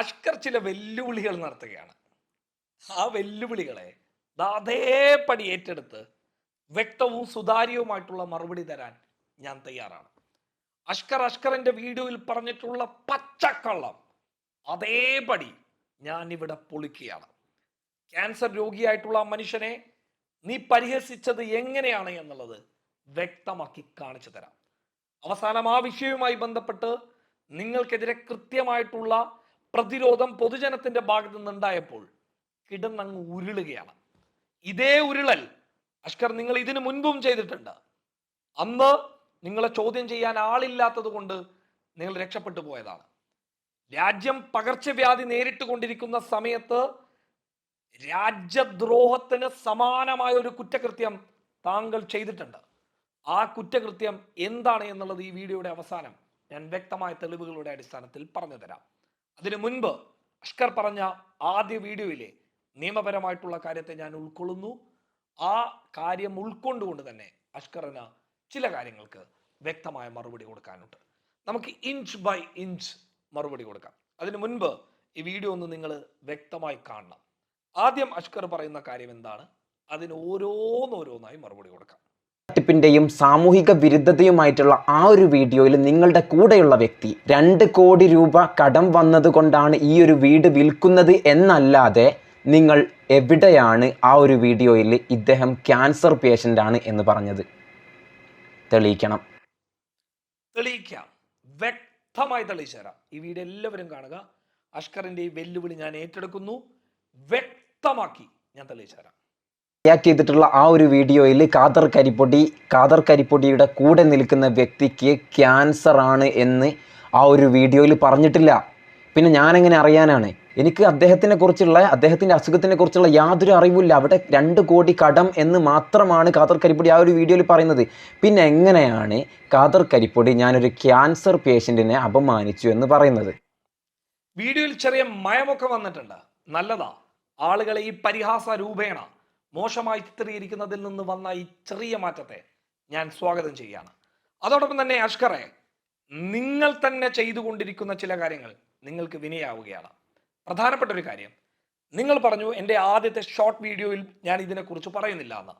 അഷ്കർ ചില വെല്ലുവിളികൾ നടത്തുകയാണ്. ആ വെല്ലുവിളികളെ അതേപടി ഏറ്റെടുത്ത് വ്യക്തവും സുതാര്യവുമായിട്ടുള്ള മറുപടി തരാൻ ഞാൻ തയ്യാറാണ്. അഷ്കർ അഷ്കറിന്റെ വീഡിയോയിൽ പറഞ്ഞിട്ടുള്ള പച്ചക്കള്ളം അതേപടി ഞാൻ ഇവിടെ പൊളിക്കുകയാണ്. ക്യാൻസർ രോഗിയായിട്ടുള്ള മനുഷ്യനെ നീ പരിഹസിച്ചത് എങ്ങനെയാണ് എന്നുള്ളത് വ്യക്തമാക്കി കാണിച്ചു തരാം. അവസാനം ആ വിഷയവുമായി ബന്ധപ്പെട്ട് നിങ്ങൾക്കെതിരെ കൃത്യമായിട്ടുള്ള പ്രതിരോധം പൊതുജനത്തിന്റെ ഭാഗത്ത് നിന്നുണ്ടായപ്പോൾ കിടന്നങ്ങ് ഉരുളുകയാണ്. ഇതേ ഉരുളൽ അഷ്കർ നിങ്ങൾ ഇതിനു മുൻപും ചെയ്തിട്ടുണ്ട്. അന്ന് നിങ്ങളെ ചോദ്യം ചെയ്യാൻ ആളില്ലാത്തത് കൊണ്ട് നിങ്ങൾ രക്ഷപ്പെട്ടു പോയതാണ്. രാജ്യം പകർച്ചവ്യാധി നേരിട്ട് കൊണ്ടിരിക്കുന്ന സമയത്ത് രാജ്യദ്രോഹത്തിന് സമാനമായ ഒരു കുറ്റകൃത്യം താങ്കൾ ചെയ്തിട്ടുണ്ട്. ആ കുറ്റകൃത്യം എന്താണ് എന്നുള്ളത് ഈ വീഡിയോയുടെ അവസാനം ഞാൻ വ്യക്തമായ തെളിവുകളുടെ അടിസ്ഥാനത്തിൽ പറഞ്ഞു തരാം. അതിനു മുൻപ് അഷ്കർ പറഞ്ഞ ആദ്യ വീഡിയോയിലെ നിയമപരമായിട്ടുള്ള കാര്യത്തെ ഞാൻ ഉൾക്കൊള്ളുന്നു. ആ കാര്യം ഉൾക്കൊണ്ടുകൊണ്ട് തന്നെ അഷ്കറിന് ചില കാര്യങ്ങൾക്ക് വ്യക്തമായ മറുപടി കൊടുക്കാനുണ്ട്. നമുക്ക് ഇഞ്ച് ബൈ ഇഞ്ച് മറുപടി കൊടുക്കാം. അതിനു മുൻപ് ഈ വീഡിയോ ഒന്ന് നിങ്ങൾ വ്യക്തമായി കാണണം. ആദ്യം അഷ്കർ പറയുന്ന കാര്യം എന്താണ്? അതിന് ഓരോന്നോരോന്നായി മറുപടി കൊടുക്കാം. തട്ടിപ്പിന്റെയും സാമൂഹിക വിരുദ്ധതയുമായിട്ടുള്ള ആ ഒരു വീഡിയോയിൽ നിങ്ങളുടെ കൂടെയുള്ള വ്യക്തി രണ്ട് കോടി രൂപ കടം വന്നതുകൊണ്ടാണ് ഈ ഒരു വീട് വിൽക്കുന്നത് എന്നല്ലാതെ നിങ്ങൾ എവിടെയാണ് ആ ഒരു വീഡിയോയിൽ ഇദ്ദേഹം ക്യാൻസർ പേഷ്യന്റ് ആണ് എന്ന് പറഞ്ഞത്? തെളിയിക്കണം. തെളിയിക്കാം. വ്യക്തമായി തെളിയിച്ചു തരാം ഈ വീഡിയോ എല്ലാവരും കാണുക. അഷ്കറിന്റെ ഈ വെല്ലുവിളി ഞാൻ ഏറ്റെടുക്കുന്നു. വ്യക്തമാക്കി ഞാൻ തെളിയിച്ചു തരാം റിയാക്ട് ചെയ്തിട്ടുള്ള ആ ഒരു വീഡിയോയിൽ കാദർ കരിപ്പൊടി കാദർ കരിപ്പൊടിയുടെ കൂടെ നിൽക്കുന്ന വ്യക്തിക്ക് ക്യാൻസർ ആണ് എന്ന് ആ ഒരു വീഡിയോയിൽ പറഞ്ഞിട്ടില്ല. പിന്നെ ഞാനെങ്ങനെ അറിയാനാണ്? എനിക്ക് അദ്ദേഹത്തിനെ കുറിച്ചുള്ള അദ്ദേഹത്തിന്റെ അസുഖത്തിനെ കുറിച്ചുള്ള യാതൊരു അറിവില്ല അവിടെ രണ്ട് കോടി കടം എന്ന് മാത്രമാണ് കാദർ കരിപ്പൊടി ആ ഒരു വീഡിയോയിൽ പറയുന്നത്. പിന്നെ എങ്ങനെയാണ് കാദർ കരിപ്പൊടി ഞാനൊരു ക്യാൻസർ പേഷ്യന്റിനെ അപമാനിച്ചു എന്ന് പറയുന്നത്? വീഡിയോയിൽ ചെറിയ മയമൊക്കെ വന്നിട്ടുണ്ട്. നല്ലതാ. ആളുകളെ ഈ പരിഹാസ രൂപേണ മോശമായി ചിത്രീകരിക്കുന്നതിൽ നിന്ന് വന്ന ഈ ചെറിയ മാറ്റത്തെ ഞാൻ സ്വാഗതം ചെയ്യുകയാണ്. അതോടൊപ്പം തന്നെ അഷ്കറെ നിങ്ങൾ തന്നെ ചെയ്തുകൊണ്ടിരിക്കുന്ന ചില കാര്യങ്ങൾ നിങ്ങൾക്ക് വിനയാവുകയാണ്. പ്രധാനപ്പെട്ട ഒരു കാര്യം നിങ്ങൾ പറഞ്ഞു എന്റെ ആദ്യത്തെ ഷോർട്ട് വീഡിയോയിൽ ഞാൻ ഇതിനെക്കുറിച്ച് പറയുന്നില്ല എന്ന്.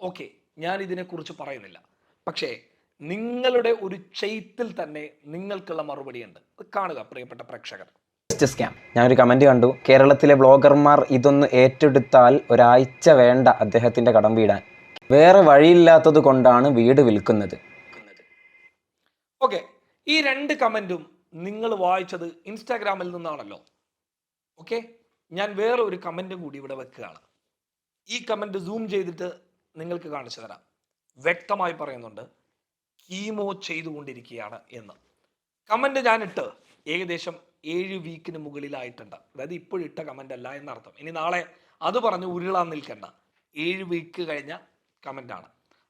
ഓക്കെ ഞാൻ ഇതിനെക്കുറിച്ച് പറയുന്നില്ല. പക്ഷേ നിങ്ങളുടെ ഒരു ചെയ്ത്തിൽ തന്നെ നിങ്ങൾക്കുള്ള മറുപടിയുണ്ട്. കാണുക പ്രിയപ്പെട്ട പ്രേക്ഷകർ. ജസ്റ്റ് സ്കാം ഞാനൊരു കമന്റ് കണ്ടു. കേരളത്തിലെ ബ്ലോഗർമാർ ഇതൊന്ന് ഏറ്റെടുത്താൽ ഒരാഴ്ച വേണ്ട അദ്ദേഹത്തിന്റെ കടം വീടാൻ. വേറെ വഴിയില്ലാത്തത് കൊണ്ടാണ് വീട് വിൽക്കുന്നത്. ഓക്കെ ഈ രണ്ട് കമന്റും നിങ്ങൾ വായിച്ചത് ഇൻസ്റ്റാഗ്രാമിൽ നിന്നാണല്ലോ. ഓക്കെ ഞാൻ വേറെ ഒരു കമന്റും കൂടി ഇവിടെ വെക്കുകയാണ്. ഈ കമന്റ് സൂം ചെയ്തിട്ട് നിങ്ങൾക്ക് കാണിച്ചു തരാം. വ്യക്തമായി പറയുന്നുണ്ട്. കീമോ ചെയ്തുകൊണ്ടിരിക്കുകയാണ് എന്ന്. കമന്റ് ഞാൻ ഇട്ട് ഏകദേശം ഏഴ് വീക്കിന് മുകളിലായിട്ടുണ്ട്. അതായത് ഇപ്പോഴിട്ട കമന്റ് അല്ല എന്നർത്ഥം. ഇനി നാളെ അത് പറഞ്ഞ് ഉരുളാൻ നിൽക്കണ്ട. ഏഴ് വീക്ക് കഴിഞ്ഞ കമന്റാണ്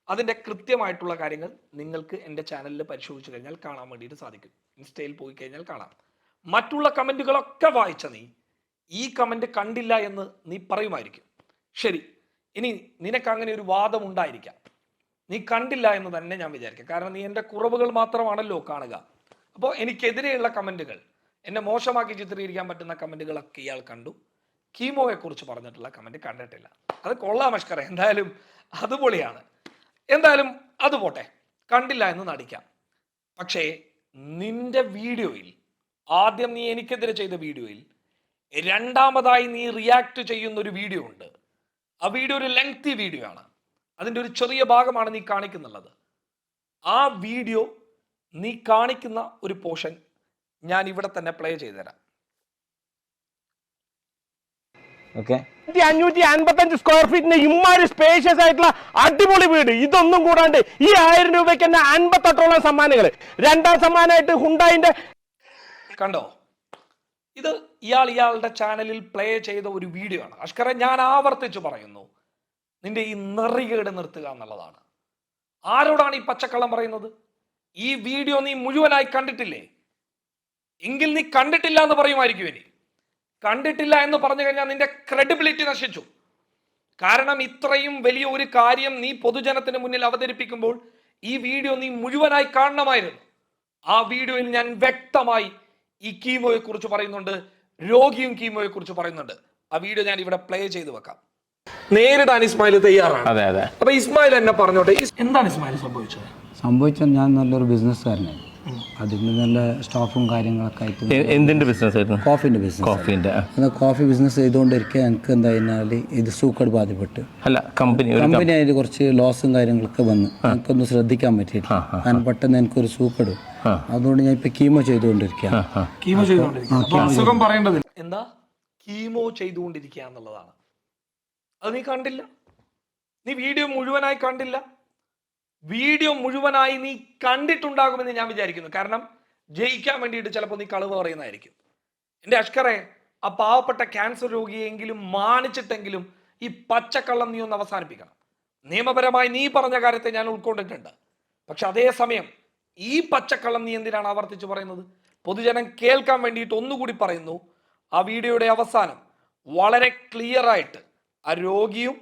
അതിന്റെ കൃത്യമായിട്ടുള്ള കാര്യങ്ങൾ നിങ്ങൾക്ക് എന്റെ ചാനലിൽ പരിശോധിച്ച് കഴിഞ്ഞാൽ കാണാൻ വേണ്ടിയിട്ട് സാധിക്കും. ഇൻസ്റ്റയിൽ പോയി കഴിഞ്ഞാൽ കാണാം. മറ്റുള്ള കമന്റുകളൊക്കെ വായിച്ച നീ. ഈ കമന്റ് കണ്ടില്ല എന്ന് നീ പറയുമായിരിക്കും. ശരി. ഇനി നിനക്ക് അങ്ങനെ ഒരു വാദം ഉണ്ടായിരിക്കാം. നീ കണ്ടില്ല എന്ന് തന്നെ ഞാൻ വിചാരിക്കാം. കാരണം നീ എന്റെ കുറവുകൾ മാത്രമാണല്ലോ കാണുക. അപ്പോൾ എനിക്കെതിരെയുള്ള കമന്റുകൾ എന്നെ മോശമാക്കി ചിത്രീകരിക്കാൻ പറ്റുന്ന കമന്റുകളൊക്കെ ഇയാൾ കണ്ടു. കീമോയെക്കുറിച്ച് പറഞ്ഞിട്ടുള്ള കമന്റ് കണ്ടിട്ടില്ല. അത് കൊള്ളാം അഷ്കറെ എന്തായാലും അതുപൊളിയാണ് എന്തായാലും അത് പോട്ടെ കണ്ടില്ല എന്ന് നടിക്കാം. പക്ഷേ നിന്റെ വീഡിയോയിൽ ആദ്യം നീ എനിക്കെതിരെ ചെയ്ത വീഡിയോയിൽ രണ്ടാമതായി നീ റിയാക്ട് ചെയ്യുന്ന ഒരു വീഡിയോ ഉണ്ട്. ആ വീഡിയോ ഒരു ലെങ്തി വീഡിയോ ആണ്. അതിന്റെ ഒരു ചെറിയ ഭാഗമാണ് നീ കാണിക്കുന്നുള്ളത്. ആ വീഡിയോ നീ കാണിക്കുന്ന ഒരു പോർഷൻ ഞാൻ ഇവിടെ തന്നെ പ്ലേ ചെയ്തു തരാം സ്ക്വയർ ഫീറ്റിന് ഇമ്മാരി സ്പേഷ്യസ് ആയിട്ടുള്ള അടിപൊളി വീട്. ഇതൊന്നും കൂടാണ്ട് ഈ ആയിരം രൂപയ്ക്ക് തന്നെ അൻപത്തെട്ടോളം സമ്മാനങ്ങൾ രണ്ടാം സമ്മാനമായിട്ട് ഹുണ്ടായിന്റെ കണ്ടോ? ഇത് ഇയാൾ ഇയാളുടെ ചാനലിൽ പ്ലേ ചെയ്ത ഒരു വീഡിയോ ആണ്. അഷ്കറെ ഞാൻ ആവർത്തിച്ചു പറയുന്നു. നിന്റെ ഈ നിറികേട് നിർത്തുക എന്നുള്ളതാണ്. ആരോടാണ് ഈ പച്ചക്കള്ളം പറയുന്നത്? ഈ വീഡിയോ നീ മുഴുവനായി കണ്ടിട്ടില്ലേ? എങ്കിൽ നീ കണ്ടിട്ടില്ല എന്ന് പറയുമായിരിക്കും ഇനി. കണ്ടിട്ടില്ല എന്ന് പറഞ്ഞു കഴിഞ്ഞാൽ നിന്റെ ക്രെഡിബിലിറ്റി നശിച്ചു. കാരണം ഇത്രയും വലിയ ഒരു കാര്യം നീ പൊതുജനത്തിന് മുന്നിൽ അവതരിപ്പിക്കുമ്പോൾ ഈ വീഡിയോ നീ മുഴുവനായി കാണണമായിരുന്നു. ആ വീഡിയോയിൽ ഞാൻ വ്യക്തമായി ഈ കീമോയെ കുറിച്ച് പറയുന്നുണ്ട് രോഗിയും കീമോയെ കുറിച്ച് പറയുന്നുണ്ട്. ആ വീഡിയോ ഞാൻ ഇവിടെ പ്ലേ ചെയ്ത് വെക്കാം. നേരിടാൻ ഇസ്മായിൽ തയ്യാറാണ്. അതെ അതെ. അപ്പൊ ഇസ്മായിൽ എന്നെ പറഞ്ഞോട്ടെ എന്താണ് ഇസ്മായിൽ സംഭവിച്ചത്? സംഭവിച്ചത് ഞാൻ നല്ലൊരു ബിസിനസ്സുകാരനായി. അതിന് നല്ല സ്റ്റാഫും കാര്യങ്ങളൊക്കെ ആയിട്ട് എന്തിന്റെ ബിസിനസ് ആയിരുന്നു? കോഫിന്റെ ബിസിനസ് കോഫിന്റെ. എന്നാൽ കോഫി ബിസിനസ് ചെയ്തുകൊണ്ടിരിക്കുക എനിക്ക് എന്താ കഴിഞ്ഞാൽ ഇത് സൂക്കേട് ബാധപ്പെട്ട് അല്ല കമ്പനി ഒരു കമ്പനി അതിന് കുറച്ച് ലോസും കാര്യങ്ങളൊക്കെ വന്നു എനിക്കൊന്നും ശ്രദ്ധിക്കാൻ പറ്റിയില്ല കാരണം പെട്ടെന്ന് എനിക്കൊരു സൂക്കേട് അതുകൊണ്ട് ഞാൻ ഇപ്പം കീമോ ചെയ്തുകൊണ്ടിരിക്കുകയാണ്. കീമോ ചെയ്തുകൊണ്ടിരിക്കുക എന്താ? കീമോ ചെയ്തുകൊണ്ടിരിക്കുക എന്നുള്ളതാണ് അത് നീ കണ്ടില്ല. നീ വീഡിയോ മുഴുവനായി കണ്ടില്ല. വീഡിയോ മുഴുവനായി നീ കണ്ടിട്ടുണ്ടാകുമെന്ന് ഞാൻ വിചാരിക്കുന്നു. കാരണം ജയിക്കാൻ വേണ്ടിയിട്ട് ചിലപ്പോൾ നീ കളവ് പറയുന്നതായിരിക്കും. എന്റെ അഷ്കറെ ആ പാവപ്പെട്ട ക്യാൻസർ രോഗിയെങ്കിലും മാനിച്ചിട്ടെങ്കിലും ഈ പച്ചക്കള്ളം നീ ഒന്ന് അവസാനിപ്പിക്കണം. നിയമപരമായി നീ പറഞ്ഞ കാര്യത്തെ ഞാൻ ഉൾക്കൊണ്ടിട്ടുണ്ട്. പക്ഷെ അതേസമയം ഈ പച്ചക്കള്ളം നീ എന്തിനാണ് ആവർത്തിച്ച് പറയുന്നത്? പൊതുജനം കേൾക്കാൻ വേണ്ടിയിട്ട് ഒന്നുകൂടി പറയുന്നു. ആ വീഡിയോയുടെ അവസാനം വളരെ ക്ലിയർ ആയിട്ട് ആ രോഗിയും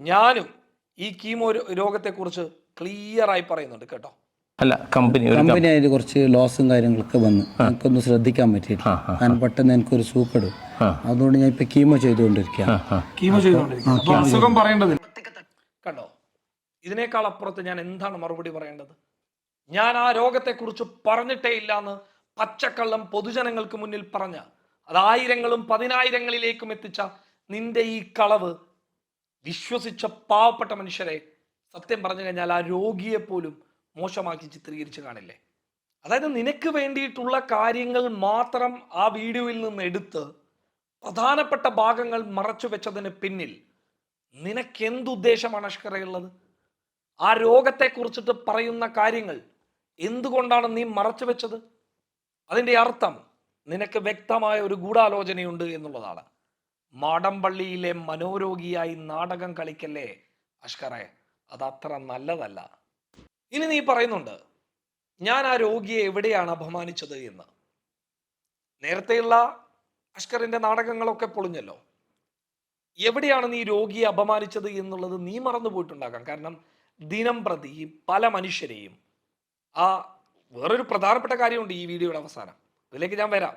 ഞാനും ഈ കീമോ രോഗത്തെ രോഗത്തെക്കുറിച്ച് ക്ലിയർ ആയി പറയുന്നുണ്ട് കേട്ടോ. അല്ല കമ്പനി ഒരു കമ്പനി അതിന് കുറച്ച് ലോസും കാര്യങ്ങളൊക്കെ വന്നു. എനിക്കൊന്നും ശ്രദ്ധിക്കാൻ പറ്റിയില്ല ഞാൻ പെട്ടെന്ന് എനിക്കൊരു സൂക്കേട്. അതുകൊണ്ട് ഞാൻ ഇപ്പൊ കീമോ ചെയ്തുകൊണ്ടിരിക്കുകയാണ്. കണ്ടോ? ഇതിനേക്കാൾ അപ്പുറത്ത് ഞാൻ എന്താണ് മറുപടി പറയേണ്ടത്? ഞാൻ ആ രോഗത്തെക്കുറിച്ച് പറഞ്ഞിട്ടേ ഇല്ല എന്ന് പച്ചക്കള്ളം പൊതുജനങ്ങൾക്ക് മുന്നിൽ പറഞ്ഞ അത് ആയിരങ്ങളും പതിനായിരങ്ങളിലേക്കും എത്തിച്ച നിന്റെ ഈ കളവ് വിശ്വസിച്ച പാവപ്പെട്ട മനുഷ്യരെ സത്യം പറഞ്ഞു കഴിഞ്ഞാൽ ആ രോഗിയെ പോലും മോശമാക്കി ചിത്രീകരിച്ച് കാണില്ലേ? അതായത് നിനക്ക് വേണ്ടിയിട്ടുള്ള കാര്യങ്ങൾ മാത്രം ആ വീഡിയോയിൽ നിന്ന് എടുത്ത് പ്രധാനപ്പെട്ട ഭാഗങ്ങൾ മറച്ചു വെച്ചതിന് പിന്നിൽ നിനക്കെന്തുദ്ദേശമാണ് അഷ്കറയുള്ളത് ആ രോഗത്തെ കുറിച്ചിട്ട് പറയുന്ന കാര്യങ്ങൾ എന്തുകൊണ്ടാണ് നീ മറച്ചു വെച്ചത്? അതിന്റെ അർത്ഥം നിനക്ക് വ്യക്തമായ ഒരു ഗൂഢാലോചനയുണ്ട് എന്നുള്ളതാണ്. മാടമ്പള്ളിയിലെ മനോരോഗിയായി നാടകം കളിക്കല്ലേ അഷ്കറെ? അത് അത്ര നല്ലതല്ല. ഇനി നീ പറയുന്നുണ്ട് ഞാൻ ആ രോഗിയെ എവിടെയാണ് അപമാനിച്ചത് എന്ന്? നേരത്തെയുള്ള അഷ്കറിന്റെ നാടകങ്ങളൊക്കെ പൊളിഞ്ഞല്ലോ. എവിടെയാണ് നീ രോഗിയെ അപമാനിച്ചത് എന്നുള്ളത് നീ മറന്നു പോയിട്ടുണ്ടാകാം. കാരണം ദിനം പ്രതി പല മനുഷ്യരെയും ആ വേറൊരു പ്രധാനപ്പെട്ട കാര്യമുണ്ട് ഈ വീഡിയോയുടെ അവസാനം. അതിലേക്ക് ഞാൻ വരാം.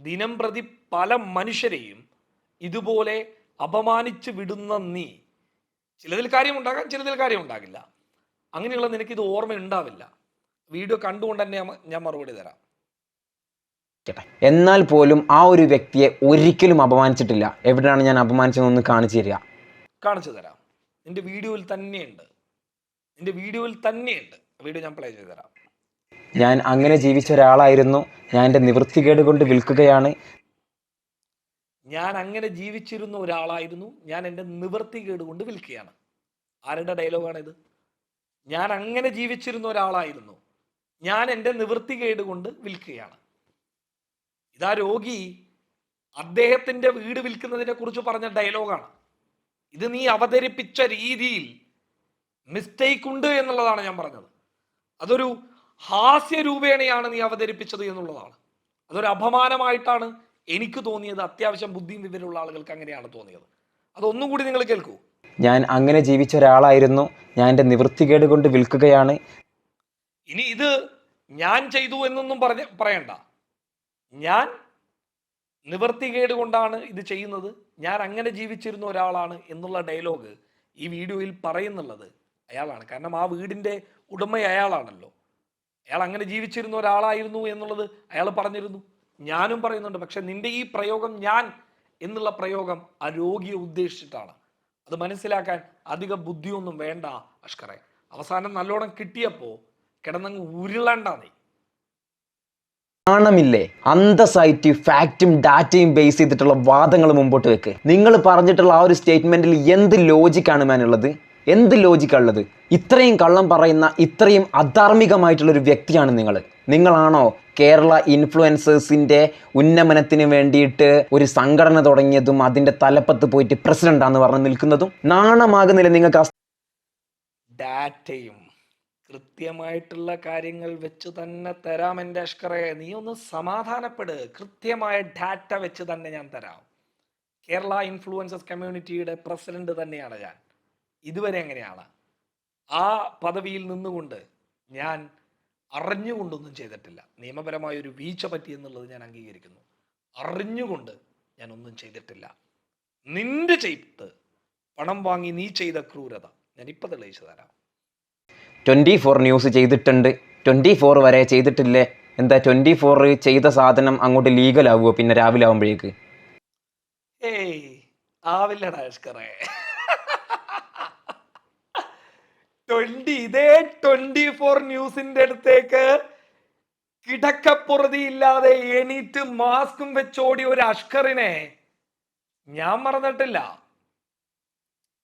ദിനം പ്രതി പല മനുഷ്യരെയും ഇതുപോലെ അപമാനിച്ച് വിടുന്ന നീ. ചിലതിൽ കാര്യം കാര്യമുണ്ടാകാം ചിലതിൽ കാര്യം കാര്യമുണ്ടാകില്ല. അങ്ങനെയുള്ള നിനക്ക് ഇത് ഓർമ്മ ഉണ്ടാവില്ല. വീഡിയോ കണ്ടുകൊണ്ട് തന്നെ ഞാൻ- ഞാൻ മറുപടി തരാം. എന്നാൽ പോലും ആ ഒരു വ്യക്തിയെ ഒരിക്കലും അപമാനിച്ചിട്ടില്ല. എവിടെയാണ് ഞാൻ അപമാനിച്ചതെന്ന് കാണിച്ചു തരിക. കാണിച്ചു തരാം. നിന്റെ വീഡിയോയിൽ തന്നെയുണ്ട്. നിന്റെ വീഡിയോയിൽ തന്നെയുണ്ട്. വീഡിയോ ഞാൻ പ്ലേ ചെയ്ത് തരാം. ഞാൻ അങ്ങനെ ജീവിച്ച ഒരാളായിരുന്നു. ഞാൻ എന്റെ നിവൃത്തികേട് കൊണ്ട് വിൽക്കുകയാണ്. ഞാൻ അങ്ങനെ ജീവിച്ചിരുന്ന ഒരാളായിരുന്നു. ഞാൻ എന്റെ നിവൃത്തി കേടുകൊണ്ട് വിൽക്കുകയാണ്. ആരുടെ ഡയലോഗാണിത് ഞാൻ അങ്ങനെ ജീവിച്ചിരുന്ന ഒരാളായിരുന്നു. ഞാൻ എന്റെ നിവൃത്തി കേടുകൊണ്ട് വിൽക്കുകയാണ്. ഇതാ രോഗി അദ്ദേഹത്തിന്റെ വീട് വിൽക്കുന്നതിനെ കുറിച്ച് പറഞ്ഞ ഡയലോഗാണ് ഇത് നീ അവതരിപ്പിച്ച രീതിയിൽ മിസ്റ്റേക്ക് ഉണ്ട് എന്നുള്ളതാണ് ഞാൻ പറഞ്ഞത്. അതൊരു ഹാസ്യ രൂപേണയാണ് നീ അവതരിപ്പിച്ചത് എന്നുള്ളതാണ്. അതൊരു അപമാനമായിട്ടാണ് എനിക്ക് തോന്നിയത് അത്യാവശ്യം ബുദ്ധിയും വിവരമുള്ള ആളുകൾക്ക് അങ്ങനെയാണ് തോന്നിയത്. അതൊന്നും കൂടി നിങ്ങൾ കേൾക്കൂ. ഞാൻ അങ്ങനെ ജീവിച്ച ഒരാളായിരുന്നു. ഞാൻ എന്റെ നിവൃത്തികേട് കൊണ്ട് വിൽക്കുകയാണ്. ഇനി ഇത് ഞാൻ ചെയ്തു എന്നൊന്നും പറഞ്ഞ പറയണ്ട. ഞാൻ നിവർത്തികേട് കൊണ്ടാണ് ഇത് ചെയ്യുന്നത്. ഞാൻ അങ്ങനെ ജീവിച്ചിരുന്ന ഒരാളാണ് എന്നുള്ള ഡയലോഗ് ഈ വീഡിയോയിൽ പറയുന്നുള്ളത് അയാളാണ്. കാരണം ആ വീടിന്റെ ഉടമ അയാളാണല്ലോ. അയാൾ അങ്ങനെ ജീവിച്ചിരുന്ന ഒരാളായിരുന്നു എന്നുള്ളത് അയാൾ പറഞ്ഞിരുന്നു. ഞാനും പറയുന്നുണ്ട് പക്ഷെ നിന്റെ ഈ പ്രയോഗം ഞാൻ എന്നുള്ള പ്രയോഗം ആ രോഗിയെ ഉദ്ദേശിച്ചിട്ടാണ്. അത് മനസ്സിലാക്കാൻ അധിക ബുദ്ധിയൊന്നും വേണ്ട അഷ്കറെ. അവസാനം നല്ലോണം കിട്ടിയപ്പോ കിടന്നങ്ങ് ഉരുളണ്ട നീ. നാണമില്ലേ ഫാക്റ്റും ഡാറ്റയും ബേസ് ചെയ്തിട്ടുള്ള വാദങ്ങൾ മുമ്പോട്ട് വെക്ക്. നിങ്ങൾ പറഞ്ഞിട്ടുള്ള ആ ഒരു സ്റ്റേറ്റ്മെന്റിൽ എന്ത് ലോജിക്കാണ് മാനുള്ളത് എന്ത് ലോജിക്കാണുള്ളത് ഇത്രയും കള്ളം പറയുന്ന ഇത്രയും അധാർമികമായിട്ടുള്ള ഒരു വ്യക്തിയാണ് നിങ്ങൾ. നിങ്ങളാണോ കേരള ഇൻഫ്ലുവൻസേഴ്സിന്റെ ഉന്നമനത്തിന് വേണ്ടിയിട്ട് ഒരു സംഘടന തുടങ്ങിയതും അതിന്റെ തലപ്പത്ത് പോയിട്ട് പ്രസിഡന്റാന്ന് പറഞ്ഞ് നിൽക്കുന്നതും നാണമാകുന്നില്ല നിങ്ങൾക്ക് ഡാറ്റയും കൃത്യമായിട്ടുള്ള കാര്യങ്ങൾ വെച്ച് തന്നെ തരാം എന്റെ അഷ്കറെ. നീ ഒന്ന് സമാധാനപ്പെട്. കൃത്യമായ ഡാറ്റ വെച്ച് തന്നെ ഞാൻ തരാം. കേരള ഇൻഫ്ലുവൻസസ് കമ്മ്യൂണിറ്റിയുടെ പ്രസിഡന്റ് തന്നെയാണ് ഞാൻ. ഇതുവരെ എങ്ങനെയാണ്? ആ പദവിയിൽ നിന്നുകൊണ്ട് ഞാൻ അറിഞ്ഞുകൊണ്ടൊന്നും ചെയ്തിട്ടില്ല. നിയമപരമായ ഒരു വീഴ്ച പറ്റി എന്നുള്ളത് ഞാൻ അംഗീകരിക്കുന്നു. അറിഞ്ഞുകൊണ്ട് ഞാൻ ഒന്നും ചെയ്തിട്ടില്ല. നിന്റെ ചെയ്ത് പണം വാങ്ങി നീ ചെയ്ത ക്രൂരത ഞാൻ ഇപ്പൊ തെളിയിച്ചു തരാം. ട്വന്റി ഫോർ ന്യൂസ് ചെയ്തിട്ടുണ്ട്. ട്വന്റി ഫോർ വരെ ചെയ്തിട്ടില്ലേ? എന്താ ട്വന്റി ഫോർ ചെയ്ത സാധനം അങ്ങോട്ട് ലീഗൽ ലീഗലാവുമോ പിന്നെ രാവിലെ ആവുമ്പോഴേക്ക്. ഏയ് ആവില്ലടാ അഷ്കറേ ട്വന്റി ഇതേ ട്വന്റി ഫോർ ന്യൂസിന്റെ അടുത്തേക്ക് കിടക്കപ്പുറതി ഇല്ലാതെ എണീറ്റ് മാസ്കും വെച്ചോടി ഒരു അഷ്കറിനെ ഞാൻ മറന്നിട്ടില്ല.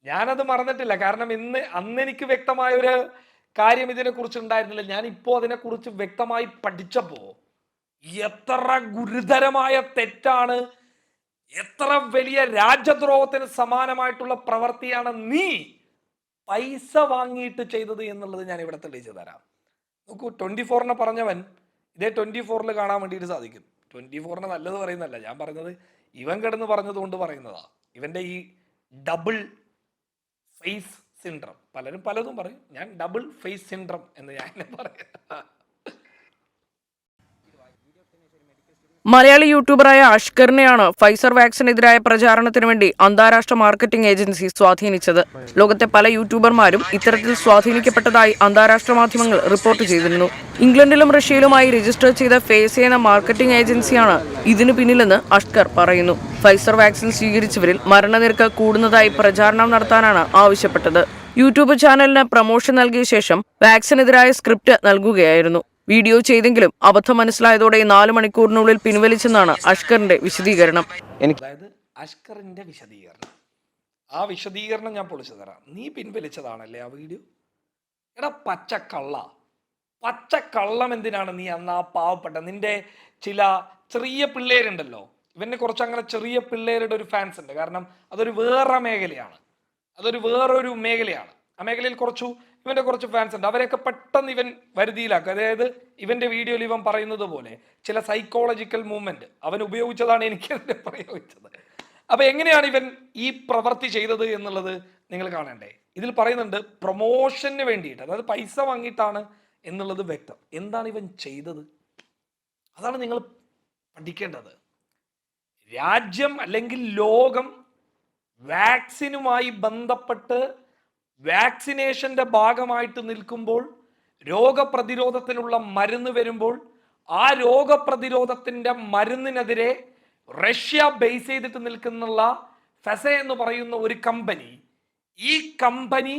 ഞാനത് മറന്നിട്ടില്ല. കാരണം ഇന്ന് അന്ന് എനിക്ക് വ്യക്തമായ ഒരു കാര്യം ഇതിനെ കുറിച്ച് ഉണ്ടായിരുന്നില്ല. ഞാൻ ഇപ്പോ അതിനെ കുറിച്ച് വ്യക്തമായി പഠിച്ചപ്പോ എത്ര ഗുരുതരമായ തെറ്റാണ് എത്ര വലിയ രാജ്യദ്രോഹത്തിന് സമാനമായിട്ടുള്ള പ്രവൃത്തിയാണ് നീ പൈസ വാങ്ങിയിട്ട് ചെയ്തത് എന്നുള്ളത് ഞാൻ ഇവിടെ തെളിയിച്ചു തരാം. നോക്കൂ ട്വന്റി ഫോറിനെ പറഞ്ഞവൻ ഇതേ ട്വന്റി ഫോറിൽ കാണാൻ വേണ്ടിയിട്ട് സാധിക്കും. ട്വന്റി ഫോറിന് നല്ലത് പറയുന്നല്ല ഞാൻ പറഞ്ഞത് ഇവൻ കിടന്ന് പറഞ്ഞത് കൊണ്ട് പറയുന്നതാ. ഇവന്റെ ഈ ഡബിൾ ഫേസ് സിൻഡ്രം പലരും പലതും പറയും ഞാൻ ഡബിൾ ഫേസ് സിൻഡ്രം എന്ന് ഞാൻ പറയാം. മലയാളി യൂട്യൂബറായ അഷ്കറിനെയാണ് ഫൈസർ വാക്സിനെതിരായ പ്രചാരണത്തിന് വേണ്ടി അന്താരാഷ്ട്ര മാർക്കറ്റിംഗ് ഏജൻസി സ്വാധീനിച്ചത്. ലോകത്തെ പല യൂട്യൂബർമാരും ഇത്തരത്തിൽ സ്വാധീനിക്കപ്പെട്ടതായി അന്താരാഷ്ട്ര മാധ്യമങ്ങൾ റിപ്പോർട്ട് ചെയ്തിരുന്നു. ഇംഗ്ലണ്ടിലും റഷ്യയിലുമായി രജിസ്റ്റർ ചെയ്ത ഫേസ് എന്ന മാർക്കറ്റിംഗ് ഏജൻസിയാണ് ഇതിനു പിന്നിലെന്ന് അഷ്കർ പറയുന്നു. ഫൈസർ വാക്സിൻ സ്വീകരിച്ചവരിൽ മരണനിരക്ക് കൂടുന്നതായി പ്രചാരണം നടത്താനാണ് ആവശ്യപ്പെട്ടത്. യൂട്യൂബ് ചാനലിന് പ്രൊമോഷൻ നൽകിയ ശേഷം വാക്സിനെതിരായ സ്ക്രിപ്റ്റ് നൽകുകയായിരുന്നു. വീഡിയോ ചെയ്തെങ്കിലും അബദ്ധം മനസ്സിലായതോടെ നാല് മണിക്കൂറിനുള്ളിൽ പിൻവലിച്ചെന്നാണ് അഷ്കറിന്റെ വിശദീകരണം. എനിക്ക് അതായത് അഷ്കറിന്റെ വിശദീകരണം. ആ വിശദീകരണം ഞാൻ പൊളിച്ചു തരാം. നീ പിൻവലിച്ചതാണല്ലേ ആ വീഡിയോ? എടാ പച്ചക്കള്ള. പച്ചക്കള്ളം എന്തിനാണ് നീ അന്ന് ആ പാവപ്പെട്ട നിന്റെ ചില ചെറിയ പിള്ളേരുണ്ടല്ലോ? ഇവന്റെ കുറച്ച് അങ്ങനെ ചെറിയ പിള്ളേരുടെ ഒരു ഫാൻസ് ഉണ്ട്. കാരണം അതൊരു വേറെ മേഖലയാണ്. അതൊരു വേറൊരു മേഖലയാണ്. ആ മേഖലയിൽ കുറച്ചു ഇവന്റെ കുറച്ച് ഫാൻസ് ഉണ്ട്. അവരെയൊക്കെ പെട്ടെന്ന് ഇവൻ വരുതിയിലാക്കും. അതായത് ഇവന്റെ വീഡിയോയിൽ ഇവൻ പറയുന്നത് പോലെ ചില സൈക്കോളജിക്കൽ മൂവ്മെന്റ് അവൻ ഉപയോഗിച്ചതാണ് എനിക്ക് അതിനെ പ്രയോഗിച്ചത്. അപ്പൊ എങ്ങനെയാണ് ഇവൻ ഈ പ്രവൃത്തി ചെയ്തത് എന്നുള്ളത് നിങ്ങൾ കാണണ്ടേ. ഇതിൽ പറയുന്നുണ്ട് പ്രൊമോഷന് വേണ്ടിയിട്ട് അതായത് പൈസ വാങ്ങിയിട്ടാണ് എന്നുള്ളത് വ്യക്തം. എന്താണ് ഇവൻ ചെയ്തത്? അതാണ് നിങ്ങൾ പഠിക്കേണ്ടത്. രാജ്യം അല്ലെങ്കിൽ ലോകം വാക്സിനുമായി ബന്ധപ്പെട്ട് വാക്സിനേഷന്റെ ഭാഗമായിട്ട് നിൽക്കുമ്പോൾ രോഗപ്രതിരോധത്തിനുള്ള മരുന്ന് വരുമ്പോൾ ആ രോഗപ്രതിരോധത്തിന്റെ മരുന്നിനെതിരെ റഷ്യ ബേസ് ചെയ്തിട്ട് നിൽക്കുന്നുള്ള ഫെസ എന്ന് പറയുന്ന ഒരു കമ്പനി ഈ കമ്പനി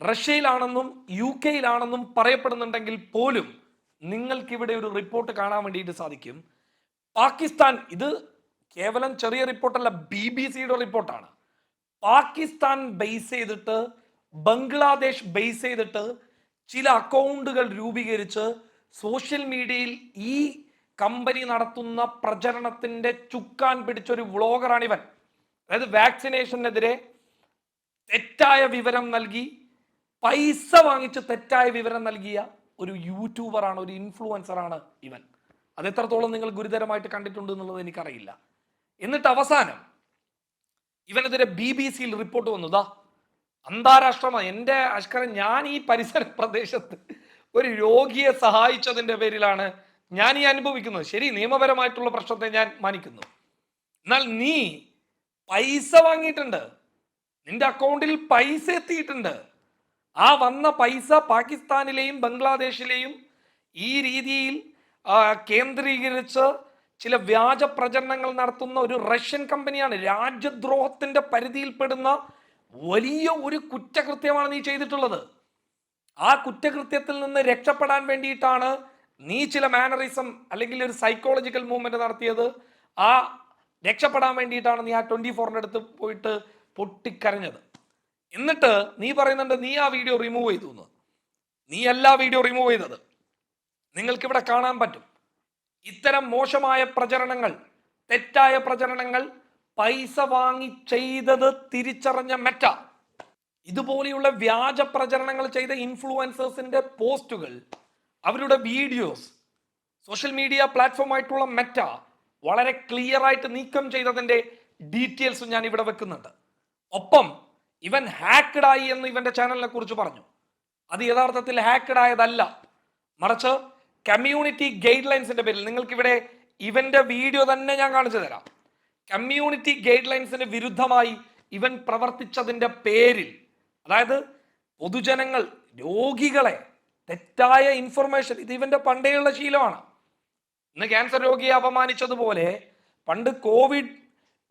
റഷ്യയിലാണെന്നും യു കെയിലാണെന്നും പറയപ്പെടുന്നുണ്ടെങ്കിൽ പോലും നിങ്ങൾക്കിവിടെ ഒരു റിപ്പോർട്ട് കാണാൻ വേണ്ടിയിട്ട് സാധിക്കും. പാകിസ്ഥാൻ ഇത് കേവലം ചെറിയ റിപ്പോർട്ടല്ല ബി ബി സിയുടെ റിപ്പോർട്ടാണ്. പാകിസ്ഥാൻ ബേസ് ചെയ്തിട്ട് ബംഗ്ലാദേശ് ബേസ് ചെയ്തിട്ട് ചില അക്കൗണ്ടുകൾ രൂപീകരിച്ച് സോഷ്യൽ മീഡിയയിൽ ഈ കമ്പനി നടത്തുന്ന പ്രചരണത്തിന്റെ ചുക്കാൻ പിടിച്ചൊരു വ്ളോഗറാണ് ഇവൻ. അതായത് വാക്സിനേഷനെതിരെ തെറ്റായ വിവരം നൽകി പൈസ വാങ്ങിച്ച് തെറ്റായ വിവരം നൽകിയ ഒരു യൂട്യൂബറാണ് ഒരു ഇൻഫ്ലുവൻസറാണ് ഇവൻ. അത് എത്രത്തോളം നിങ്ങൾ ഗുരുതരമായിട്ട് കണ്ടിട്ടുണ്ട് എന്നുള്ളത് എനിക്കറിയില്ല. എന്നിട്ട് അവസാനം ഇവനെതിരെ ബി ബി സിയിൽ റിപ്പോർട്ട് വന്നതാ അന്താരാഷ്ട്രമായി എന്റെ അഷ്കർ ഞാൻ ഈ പരിസര പ്രദേശത്ത് ഒരു രോഗിയെ സഹായിച്ചതിന്റെ പേരിലാണ് ഞാൻ ഈ അനുഭവിക്കുന്നത്. ശരി നിയമപരമായിട്ടുള്ള പ്രശ്നത്തെ ഞാൻ മാനിക്കുന്നു. എന്നാൽ നീ പൈസ വാങ്ങിയിട്ടുണ്ട്. നിന്റെ അക്കൗണ്ടിൽ പൈസ എത്തിയിട്ടുണ്ട്. ആ വന്ന പൈസ പാകിസ്ഥാനിലെയും ബംഗ്ലാദേശിലെയും ഈ രീതിയിൽ കേന്ദ്രീകരിച്ച് ചില വ്യാജ പ്രചരണങ്ങൾ നടത്തുന്ന ഒരു റഷ്യൻ കമ്പനിയാണ്. രാജ്യദ്രോഹത്തിന്റെ പരിധിയിൽപ്പെടുന്ന വലിയ ഒരു കുറ്റകൃത്യമാണ് നീ ചെയ്തിട്ടുള്ളത്. ആ കുറ്റകൃത്യത്തിൽ നിന്ന് രക്ഷപ്പെടാൻ വേണ്ടിയിട്ടാണ് നീ ചില മാനറിസം അല്ലെങ്കിൽ ഒരു സൈക്കോളജിക്കൽ മൂവ്മെന്റ് നടത്തിയത്. ആ രക്ഷപ്പെടാൻ വേണ്ടിയിട്ടാണ് നീ ആ ട്വന്റി ഫോറിന്റെ അടുത്ത് പോയിട്ട് പൊട്ടിക്കരഞ്ഞത്. എന്നിട്ട് നീ പറയുന്നുണ്ട് നീ ആ വീഡിയോ റിമൂവ് ചെയ്തു എന്ന്. നീ എല്ലാ വീഡിയോ റിമൂവ് ചെയ്തത്. നിങ്ങൾക്കിവിടെ കാണാൻ പറ്റും. ഇത്തരം മോശമായ പ്രചരണങ്ങൾ തെറ്റായ പ്രചരണങ്ങൾ പൈസ വാങ്ങി ചെയ്തത് തിരിച്ചറിഞ്ഞ മെറ്റ. ഇതുപോലെയുള്ള വ്യാജ പ്രചരണങ്ങൾ ചെയ്ത ഇൻഫ്ലുവൻസേഴ്സിന്റെ പോസ്റ്റുകൾ അവരുടെ വീഡിയോസ് സോഷ്യൽ മീഡിയ പ്ലാറ്റ്ഫോം ആയിട്ടുള്ള മെറ്റ വളരെ ക്ലിയർ ആയിട്ട് നീക്കം ചെയ്തതിന്റെ ഡീറ്റെയിൽസ് ഞാൻ ഇവിടെ വെക്കുന്നുണ്ട്. ഒപ്പം ഇവൻ ഹാക്കഡ് ആയി എന്ന് ഇവന്റെ ചാനലിനെ കുറിച്ച് പറഞ്ഞു. അത് യഥാർത്ഥത്തിൽ ഹാക്കഡ് ആയതല്ല മറിച്ച് കമ്മ്യൂണിറ്റി ഗൈഡ് ലൈൻസിന്റെ പേരിൽ നിങ്ങൾക്ക് ഇവിടെ ഇവന്റെ വീഡിയോ തന്നെ ഞാൻ കാണിച്ചു തരാം. കമ്മ്യൂണിറ്റി ഗൈഡ് ലൈൻസിന് വിരുദ്ധമായി ഇവൻ പ്രവർത്തിച്ചതിന്റെ പേരിൽ അതായത് പൊതുജനങ്ങൾ രോഗികളെ തെറ്റായ ഇൻഫർമേഷൻ ഇത് ഇവന്റെ പണ്ടേയുള്ള ശീലമാണ്. ഇന്ന് ക്യാൻസർ രോഗിയെ അപമാനിച്ചതുപോലെ പണ്ട് കോവിഡ്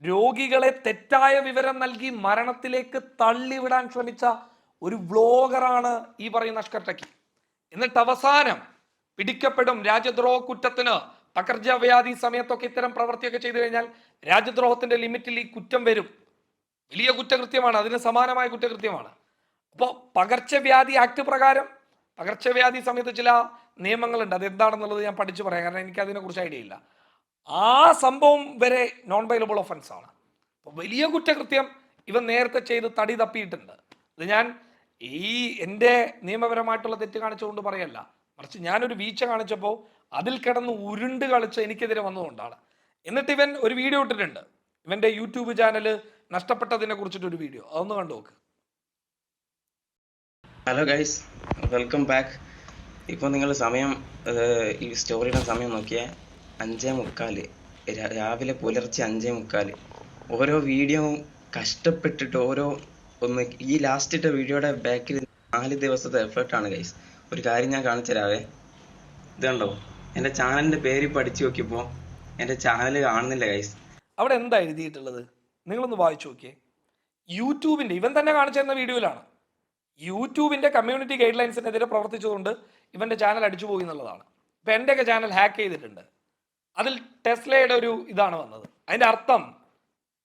രോഗികളെ തെറ്റായ വിവരം നൽകി മരണത്തിലേക്ക് തള്ളിവിടാൻ ശ്രമിച്ച ഒരു വ്ലോഗറാണ് ഈ പറയുന്ന അഷ്കർ ടക്കി എന്നിട്ട് അവസാനം പിടിക്കപ്പെടും രാജ്യദ്രോഹ കുറ്റത്തിന് പകർച്ചവ്യാധി സമയത്തൊക്കെ ഇത്തരം പ്രവൃത്തിയൊക്കെ ചെയ്തു കഴിഞ്ഞാൽ രാജ്യദ്രോഹത്തിന്റെ ലിമിറ്റിൽ ഈ കുറ്റം വരും. വലിയ കുറ്റകൃത്യമാണ്. അതിന് സമാനമായ കുറ്റകൃത്യമാണ്. അപ്പോൾ പകർച്ചവ്യാധി ആക്ട് പ്രകാരം പകർച്ചവ്യാധി സമയത്ത് ചില നിയമങ്ങളുണ്ട്. അത് എന്താണെന്നുള്ളത് ഞാൻ പഠിച്ചു പറയാം. കാരണം എനിക്ക് അതിനെക്കുറിച്ച് ഐഡിയ ഇല്ല. ആ സംഭവം വരെ നോൺ ബൈലബിൾ ഒഫൻസ് ആണ്. അപ്പോൾ വലിയ കുറ്റകൃത്യം ഇവ നേരത്തെ ചെയ്ത് തടി തപ്പിയിട്ടുണ്ട്. ഇത് ഞാൻ ഈ എന്റെ നിയമപരമായിട്ടുള്ള തെറ്റ് കാണിച്ചുകൊണ്ട് പറയല്ല. മറിച്ച് ഞാനൊരു വീഴ്ച കാണിച്ചപ്പോൾ അതിൽ കിടന്ന് ഉരുണ്ട് കളിച്ച് എനിക്കെതിരെ വന്നതുകൊണ്ടാണ് എന്നിട്ട് ഇവൻ ഒരു വീഡിയോ ഇട്ടിട്ടുണ്ട്. ഇവന്റെ യൂട്യൂബ് ചാനൽ നഷ്ടപ്പെട്ടതിനെ കുറിച്ചിട്ടൊരു വീഡിയോ. അതൊന്ന് കണ്ടു നോക്ക്. ഹലോ ഗൈസ് വെൽക്കം ബാക്ക് ഇപ്പോൾ നിങ്ങൾ സമയം ഈ സ്റ്റോറിയുടെ സമയം നോക്കിയാൽ അഞ്ചേ മുക്കാൽ രാവിലെ പുലർച്ചെ അഞ്ചേ മുക്കാൽ ഓരോ വീഡിയോവും കഷ്ടപ്പെട്ടിട്ട് ഓരോ ഒന്ന് ഈ ലാസ്റ്റ് ഇട്ട വീഡിയോയുടെ ബാക്കിൽ നാല് ദിവസത്തെ എഫേർട്ടാണ് ഗൈസ് ഒരു കാര്യം ഞാൻ കാണിച്ചു തരാവേ. ഇത് കണ്ടോ? എന്റെ ചാനലിന്റെ പേര് പഠിച്ചു നോക്കിയപ്പോൾ എന്റെ ചാനൽ കാണുന്നില്ല ഗൈസ് അവിടെ എന്താ എഴുതിയിട്ടുള്ളത്? നിങ്ങളൊന്ന് വായിച്ചു നോക്കിയേ. യൂട്യൂബിന്റെ ഇവൻ തന്നെ കാണിച്ചു തരുന്ന വീഡിയോയിലാണ്. യൂട്യൂബിന്റെ കമ്മ്യൂണിറ്റി ഗൈഡ് ലൈൻസിനെതിരെ പ്രവർത്തിച്ചുകൊണ്ട് ഇവന്റെ ചാനൽ അടിച്ചു പോയി എന്നുള്ളതാണ്. ഇപ്പം എന്റെയൊക്കെ ചാനൽ ഹാക്ക് ചെയ്തിട്ടുണ്ട്. അതിൽ ടെസ്ലയുടെ ഒരു ഇതാണ് വന്നത്. അതിന്റെ അർത്ഥം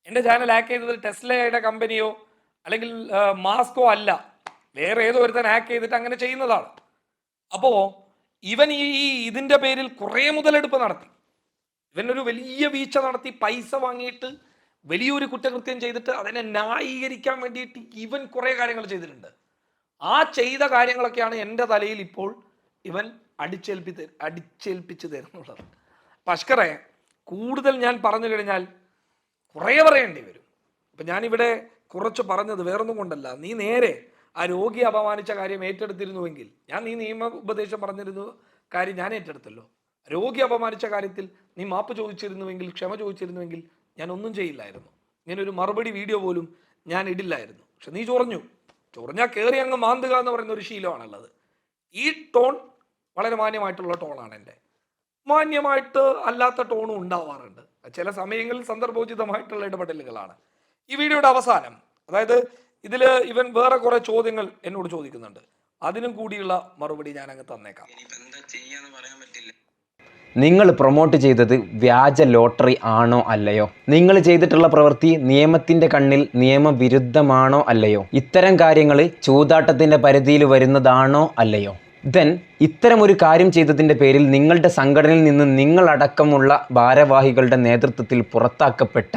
എന്റെ ചാനൽ ഹാക്ക് ചെയ്തത് ടെസ്ലയുടെ കമ്പനിയോ അല്ലെങ്കിൽ മാസ്കോ അല്ല. വേറെ ഏതോ ഒരുത്തൻ ഹാക്ക് ചെയ്തിട്ട് അങ്ങനെ ചെയ്യുന്നതാണ്. അപ്പോൾ ഇവൻ ഈ ഇതിന്റെ പേരിൽ കുറേ മുതലെടുപ്പ് നടത്തി. ഇവൻ ഒരു വലിയ വീഴ്ച നടത്തി പൈസ വാങ്ങിയിട്ട് വലിയൊരു കുറ്റകൃത്യം ചെയ്തിട്ട് അതിനെ ന്യായീകരിക്കാൻ വേണ്ടിയിട്ട് ഇവൻ കുറേ കാര്യങ്ങൾ ചെയ്തിട്ടുണ്ട്. ആ ചെയ്ത കാര്യങ്ങളൊക്കെയാണ് എന്റെ തലയിൽ ഇപ്പോൾ ഇവൻ അടിച്ചേൽപ്പി അടിച്ചേൽപ്പിച്ച് തരുന്നുള്ളത്. പഷ്കറെ കൂടുതൽ ഞാൻ പറഞ്ഞു കഴിഞ്ഞാൽ കുറേ പറയേണ്ടി വരും. അപ്പം ഞാനിവിടെ കുറച്ച് പറഞ്ഞത് വേറൊന്നും കൊണ്ടല്ല. നീ നേരെ ആ രോഗിയെ അപമാനിച്ച കാര്യം ഏറ്റെടുത്തിരുന്നുവെങ്കിൽ ഞാൻ നീ നിയമ ഉപദേശം പറഞ്ഞിരുന്നു കാര്യം ഞാൻ ഏറ്റെടുത്തല്ലോ. രോഗി അപമാനിച്ച കാര്യത്തിൽ നീ മാപ്പ് ചോദിച്ചിരുന്നുവെങ്കിൽ ക്ഷമ ചോദിച്ചിരുന്നുവെങ്കിൽ ഞാൻ ഒന്നും ചെയ്യില്ലായിരുന്നു. ഇങ്ങനെ ഒരു മറുപടി വീഡിയോ പോലും ഞാൻ ഇടില്ലായിരുന്നു. പക്ഷെ നീ ചൊറഞ്ഞു. ചൊറഞ്ഞാൽ കയറി അങ്ങ് മാന്തുക എന്ന് പറയുന്ന ഒരു ശീലമാണുള്ളത്. ഈ ടോൺ വളരെ മാന്യമായിട്ടുള്ള ടോണാണ് എന്റെ. മാന്യമായിട്ട് അല്ലാത്ത ടോണും ഉണ്ടാവാറുണ്ട്. ചില സമയങ്ങളിൽ സന്ദർഭോചിതമായിട്ടുള്ള ഇടപെടലുകളാണ്. ഈ വീഡിയോയുടെ അവസാനം അതായത് ഇതിൽ ഇവൻ വേറെ കുറെ ചോദ്യങ്ങൾ എന്നോട് ചോദിക്കുന്നുണ്ട്. അതിനും കൂടിയുള്ള മറുപടി ഞാൻ അങ്ങ് തന്നേക്കാം. ഇനിയിപ്പോൾ എന്താ ചെയ്യാന്ന് പറയാൻ പറ്റില്ല. നിങ്ങൾ പ്രൊമോട്ട് ചെയ്തത് വ്യാജ ലോട്ടറി ആണോ അല്ലയോ? നിങ്ങൾ ചെയ്തിട്ടുള്ള പ്രവൃത്തി നിയമത്തിന്റെ കണ്ണിൽ നിയമവിരുദ്ധമാണോ അല്ലയോ? ഇത്തരം കാര്യങ്ങൾ ചൂതാട്ടത്തിന്റെ പരിധിയിൽ വരുന്നതാണോ അല്ലയോ? ദെൻ ഇത്തരം ഒരു കാര്യം ചെയ്തതിന്റെ പേരിൽ നിങ്ങളുടെ സംഘടനയിൽ നിന്ന് നിങ്ങളടക്കമുള്ള ഭാരവാഹികളുടെ നേതൃത്വത്തിൽ പുറത്താക്കപ്പെട്ട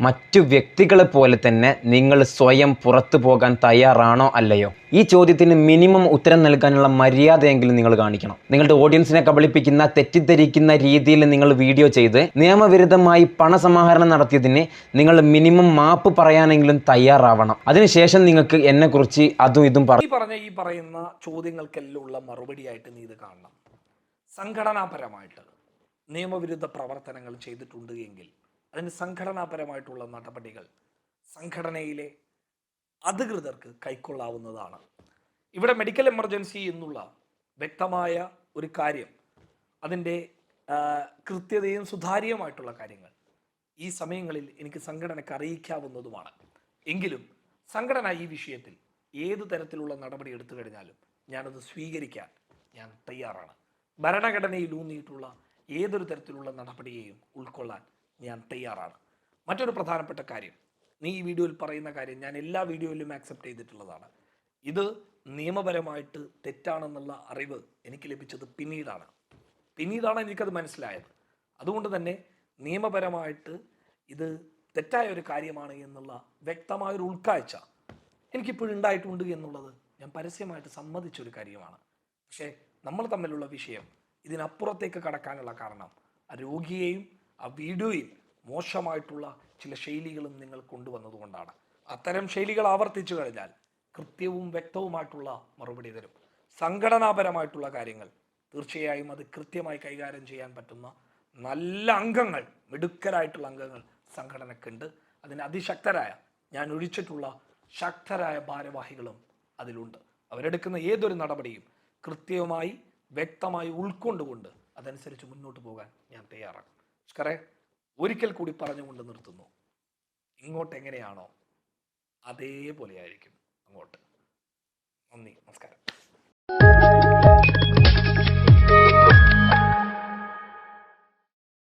മറ്റു വ്യക്തികളെ പോലെ തന്നെ നിങ്ങൾ സ്വയം പുറത്തു പോകാൻ തയ്യാറാണോ അല്ലയോ? ഈ ചോദ്യത്തിന് മിനിമം ഉത്തരം നൽകാനുള്ള മര്യാദയെങ്കിലും നിങ്ങൾ കാണിക്കണം. നിങ്ങളുടെ ഓഡിയൻസിനെ കബളിപ്പിക്കുന്ന തെറ്റിദ്ധരിക്കുന്ന രീതിയിൽ നിങ്ങൾ വീഡിയോ ചെയ്ത് നിയമവിരുദ്ധമായി പണസമാഹരണം നടത്തിയതിന് നിങ്ങൾ മിനിമം മാപ്പ് പറയാനെങ്കിലും തയ്യാറാവണം. അതിനുശേഷം നിങ്ങൾക്ക് എന്നെക്കുറിച്ച് അതും ഇതും പറഞ്ഞ ഈ പറയുന്ന ചോദ്യങ്ങൾക്കെല്ലാം ഉള്ള മറുപടിയായിട്ട് നീ ഇത് കാണണം. സംഘടനാപരമായിട്ട് നിയമവിരുദ്ധ പ്രവർത്തനങ്ങൾ ചെയ്തിട്ടുണ്ട് അതിന് സംഘടനാപരമായിട്ടുള്ള നടപടികൾ സംഘടനയിലെ അധികൃതർക്ക് കൈക്കൊള്ളാവുന്നതാണ്. ഇവിടെ മെഡിക്കൽ എമർജൻസി എന്നുള്ള വ്യക്തമായ ഒരു കാര്യം അതിന്റെ കൃത്യതയും സുതാര്യമായിട്ടുള്ള കാര്യങ്ങൾ ഈ സമയങ്ങളിൽ എനിക്ക് സംഘടനയ്ക്ക് അറിയിക്കാവുന്നതുമാണ്. എങ്കിലും സംഘടന ഈ വിഷയത്തിൽ ഏത് തരത്തിലുള്ള നടപടി എടുത്തു കഴിഞ്ഞാലും ഞാനത് സ്വീകരിക്കാൻ ഞാൻ തയ്യാറാണ്. ഭരണഘടനയിൽ ഊന്നിയിട്ടുള്ള ഏതൊരു തരത്തിലുള്ള നടപടിയെയും ഉൾക്കൊള്ളാൻ ഞാൻ തയ്യാറാണ്. മറ്റൊരു പ്രധാനപ്പെട്ട കാര്യം നീ ഈ വീഡിയോയിൽ പറയുന്ന കാര്യം ഞാൻ എല്ലാ വീഡിയോയിലും ആക്സെപ്റ്റ് ചെയ്തിട്ടുള്ളതാണ്. ഇത് നിയമപരമായിട്ട് തെറ്റാണെന്നുള്ള അറിവ് എനിക്ക് ലഭിച്ചത് പിന്നീടാണ്. പിന്നീടാണ് എനിക്കത് മനസ്സിലായത്. അതുകൊണ്ട് തന്നെ നിയമപരമായിട്ട് ഇത് തെറ്റായ ഒരു കാര്യമാണ് എന്നുള്ള വ്യക്തമായൊരു ഉൾക്കാഴ്ച എനിക്കിപ്പോഴും ഉണ്ടായിട്ടുണ്ട് എന്നുള്ളത് ഞാൻ പരസ്യമായിട്ട് സമ്മതിച്ചൊരു കാര്യമാണ്. പക്ഷേ നമ്മൾ തമ്മിലുള്ള വിഷയം ഇതിനപ്പുറത്തേക്ക് കടക്കാനുള്ള കാരണം രോഗിയെയും ആ വീഡിയോയിൽ മോശമായിട്ടുള്ള ചില ശൈലികളും നിങ്ങൾ കൊണ്ടുവന്നതുകൊണ്ടാണ്. അത്തരം ശൈലികൾ ആവർത്തിച്ചു കഴിഞ്ഞാൽ കൃത്യവും വ്യക്തവുമായിട്ടുള്ള മറുപടി തരും. സംഘടനാപരമായിട്ടുള്ള കാര്യങ്ങൾ തീർച്ചയായും അത് കൃത്യമായി കൈകാര്യം ചെയ്യാൻ പറ്റുന്ന നല്ല അംഗങ്ങൾ മിടുക്കരായിട്ടുള്ള അംഗങ്ങൾ സംഘടനക്കുണ്ട്. അതിന് അതിശക്തരായ ഞാൻ ഒഴിച്ചിട്ടുള്ള ശക്തരായ ഭാരവാഹികളും അതിലുണ്ട്. അവരെടുക്കുന്ന ഏതൊരു നടപടിയും കൃത്യമായി വ്യക്തമായി ഉൾക്കൊണ്ടുകൊണ്ട് അതനുസരിച്ച് മുന്നോട്ട് പോകാൻ ഞാൻ തയ്യാറാണ്. സ്കറെ ഒരിക്കൽ കൂടി പറഞ്ഞുകൊണ്ട് നിർത്തുന്നു. ഇങ്ങോട്ട് എങ്ങനെയാണോ അതേപോലെ ആയിരിക്കും അങ്ങോട്ട്. നന്ദി. നമസ്കാരം.